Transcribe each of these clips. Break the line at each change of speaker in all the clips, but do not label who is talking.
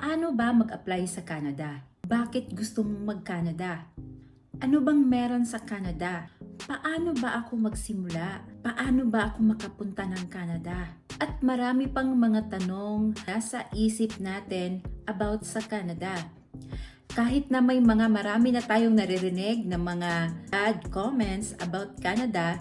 Paano ba mag-apply sa Canada? Bakit gusto mong mag-Canada? Ano bang meron sa Canada? Paano ba ako magsimula? Paano ba ako makapunta ng Canada? At marami pang mga tanong nasa isip natin about sa Canada. Kahit na may mga marami na tayong naririnig na mga bad comments about Canada,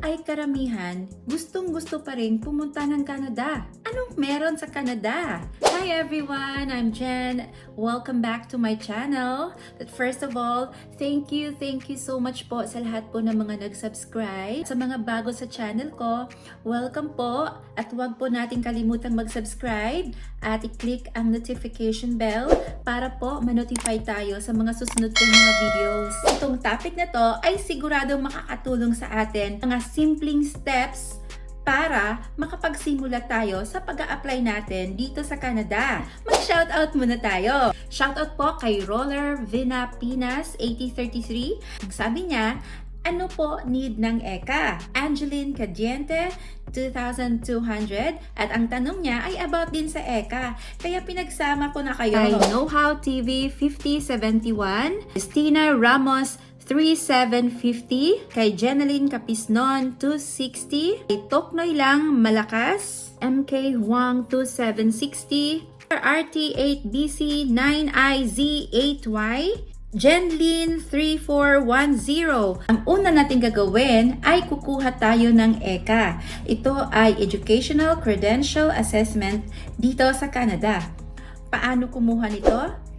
ay karamihan gustong gusto pa rin pumunta ng Canada. Anong meron sa Canada? Hi everyone, I'm Jen. Welcome back to my channel. But first of all, thank you, thank you so much po sa lahat po ng mga nag-subscribe. Sa mga bago sa channel ko, welcome po. At huwag po natin kalimutang mag-subscribe at i-click ang notification bell para po ma-notify tayo sa mga susunod kong mga videos. Itong topic na to ay siguradong makakatulong sa atin mga simpleng steps para makapagsimula tayo sa pag apply natin dito sa Canada. Mag-shoutout muna tayo. Shoutout po kay Roller Vina Pinas 8033. Ang Sabi niya, ano po need ng ECA? Angeline Cadiente, 2,200. At ang tanong niya ay about din sa ECA. Kaya pinagsama ko na kayo. Kay Know How TV 5071, Christina Ramos 3750, kay Jeneline Capisnon 260, kay Toknoy Lang Malakas, MK Huang 2760, RT8BC 9IZ8Y, Jenlyn 3410. Ang una natin gagawin ay kukuha tayo ng ECA. Ito ay Educational Credential Assessment dito sa Canada. Paano kumuha nito?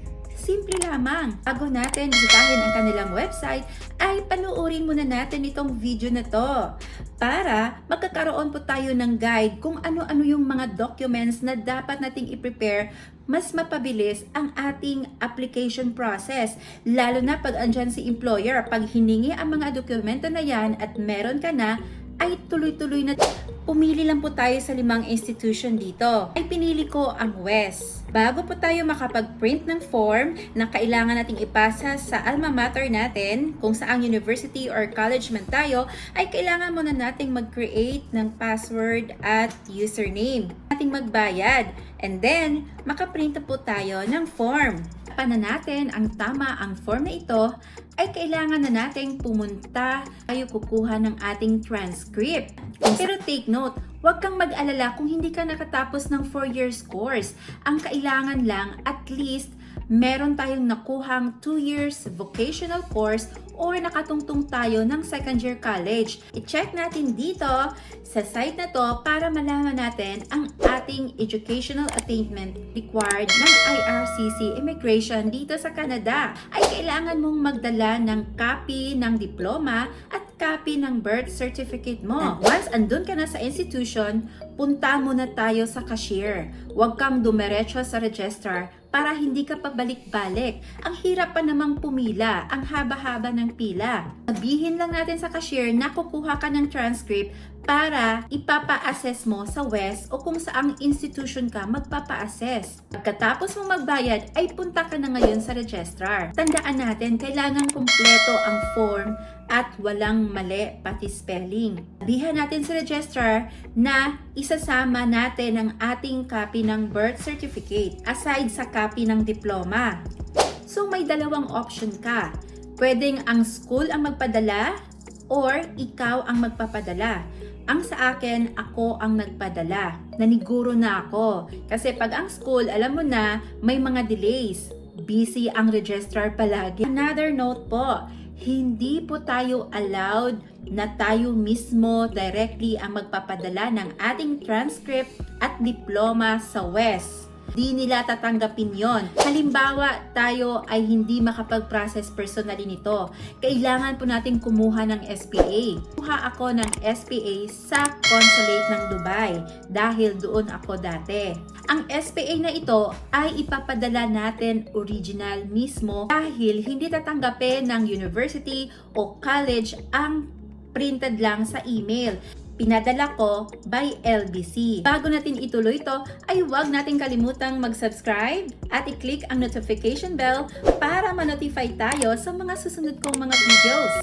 Simple lamang. Bago natin bisitahin ang kanilang website, ay panuorin muna natin itong video na to para magkakaroon po tayo ng guide kung ano-ano yung mga documents na dapat nating i-prepare mas mapabilis ang ating application process. Lalo na pag andyan si employer, pag hiningi ang mga dokumento na yan at meron ka na, ay tuloy-tuloy na pumili lang po tayo sa limang institution dito. Ay pinili ko ang WES. Bago po tayo makapag-print ng form na kailangan nating ipasa sa alma mater natin, kung saang university or college man tayo, ay kailangan muna nating mag-create ng password at username. Ating magbayad. And then, makaprint po tayo ng form. Para natin ang tama ang form na ito, ay kailangan na nating pumunta tayo kukuha ng ating transcript. Pero take note, huwag kang mag-alala kung hindi ka nakatapos ng 4 years course. Ang kailangan lang at least meron tayong nakuhang 2 years vocational course or nakatungtong tayo ng second year college. I-check natin dito sa site na to para malaman natin ang ating educational attainment required ng IRCC Immigration dito sa Canada. Ay kailangan mong magdala ng copy ng diploma at copy ng birth certificate mo. And once andun ka na sa institution, punta muna tayo sa cashier. Huwag kang dumiretso sa registrar para hindi ka pabalik-balik. Ang hirap pa namang pumila, ang haba-haba ng pila. Sabihin lang natin sa cashier na kukuha ka ng transcript para ipapa-assess mo sa WES o kung saang institution ka magpapa-assess. Pagkatapos mong magbayad, ay punta ka na ngayon sa registrar. Tandaan natin, kailangan kumpleto ang form at walang mali pati spelling. Sabihan natin sa registrar na isasama natin ang ating copy ng birth certificate aside sa copy ng diploma. So may dalawang option ka. Pwedeng ang school ang magpadala or ikaw ang magpapadala. Ang sa akin, ako ang nagpadala. Naniguro na ako. Kasi pag ang school, alam mo na, may mga delays. Busy ang registrar palagi. Another note po, hindi po tayo allowed na tayo mismo directly ang magpapadala ng ating transcript at diploma sa WES. Di nila tatanggapin yon. Halimbawa, tayo ay hindi makapag-process personally nito. Kailangan po natin kumuha ng SPA. Kuha ako ng SPA sa consulate ng Dubai dahil doon ako dati. Ang SPA na ito ay ipapadala natin original mismo dahil hindi tatanggapin ng university o college ang printed lang sa email Pinadala ko by LBC. Bago natin ituloy to, ay huwag natin kalimutang mag-subscribe at i-click ang notification bell para ma-notify tayo sa mga susunod kong mga videos.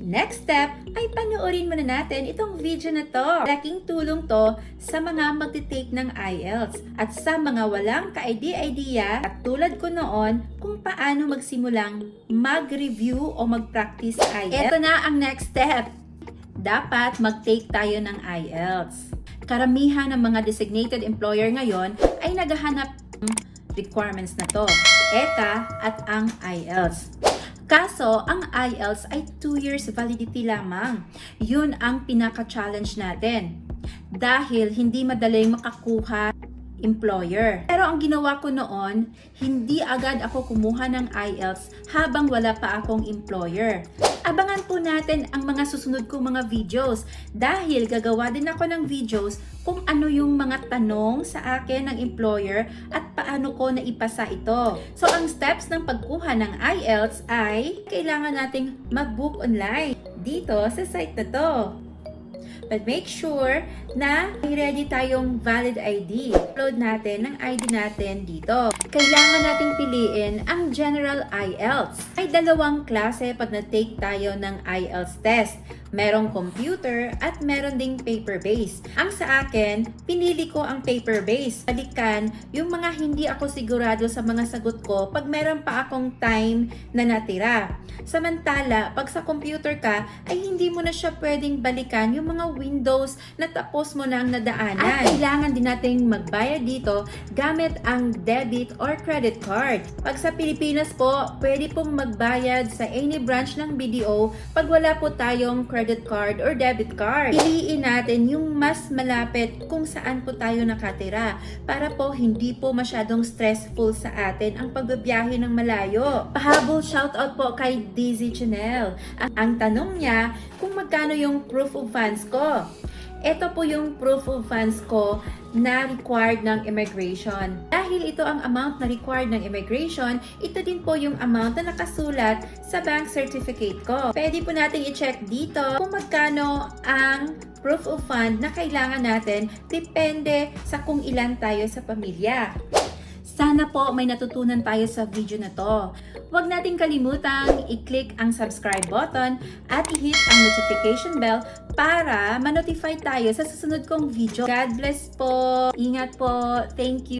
Next step ay panoorin muna natin itong video na to. Laking tulong to sa mga magte-take ng IELTS at sa mga walang ka-idea-idea at tulad ko noon kung paano magsimulang mag-review o mag-practice IELTS. Ito na ang next step. Dapat mag-take tayo ng IELTS. Karamihan ng mga designated employer ngayon ay naghahanap ng requirements na to. ETA at ang IELTS. Kaso, ang IELTS ay 2 years validity lamang. Yun ang pinaka-challenge natin. Dahil hindi madaling makakuha employer. Pero ang ginawa ko noon, hindi agad ako kumuha ng IELTS habang wala pa akong employer. Abangan po natin ang mga susunod kong mga videos dahil gagawa din ako ng videos kung ano yung mga tanong sa akin ng employer at paano ko naipasa ito. So ang steps ng pagkuha ng IELTS ay kailangan nating mag-book online dito sa site na to. But make sure na ready tayong valid ID. Upload natin ang ID natin dito. Kailangan nating piliin ang General IELTS. May dalawang klase pag na-take tayo ng IELTS test. Merong computer at meron ding paper-based. Ang sa akin, pinili ko ang paper-based. Balikan yung mga hindi ako sigurado sa mga sagot ko pag meron pa akong time na natira. Samantala, pag sa computer ka, ay hindi mo na siya pwedeng balikan yung mga windows na tapos mo nang nadaanan. At kailangan din nating magbayad dito gamit ang debit or credit card. Pag sa Pilipinas po, pwede pong magbayad sa any branch ng BDO pag wala po tayong credit card or debit card. Piliin natin yung mas malapit kung saan po tayo nakatira para po hindi po masyadong stressful sa atin ang pagbabiyahe ng malayo. Pahabol shoutout po kay Dizzy Chanel. Ang, ang tanong niya kung magkano yung proof of funds ko. Ito po yung proof of funds ko na required ng immigration. Dahil ito ang amount na required ng immigration, ito din po yung amount na nakasulat sa bank certificate ko. Pwede po natin i-check dito kung magkano ang proof of fund na kailangan natin depende sa kung ilan tayo sa pamilya. Sana po may natutunan tayo sa video na to. Huwag nating kalimutang i-click ang subscribe button at i-hit ang notification bell para ma-notify tayo sa susunod kong video. God bless po! Ingat po! Thank you!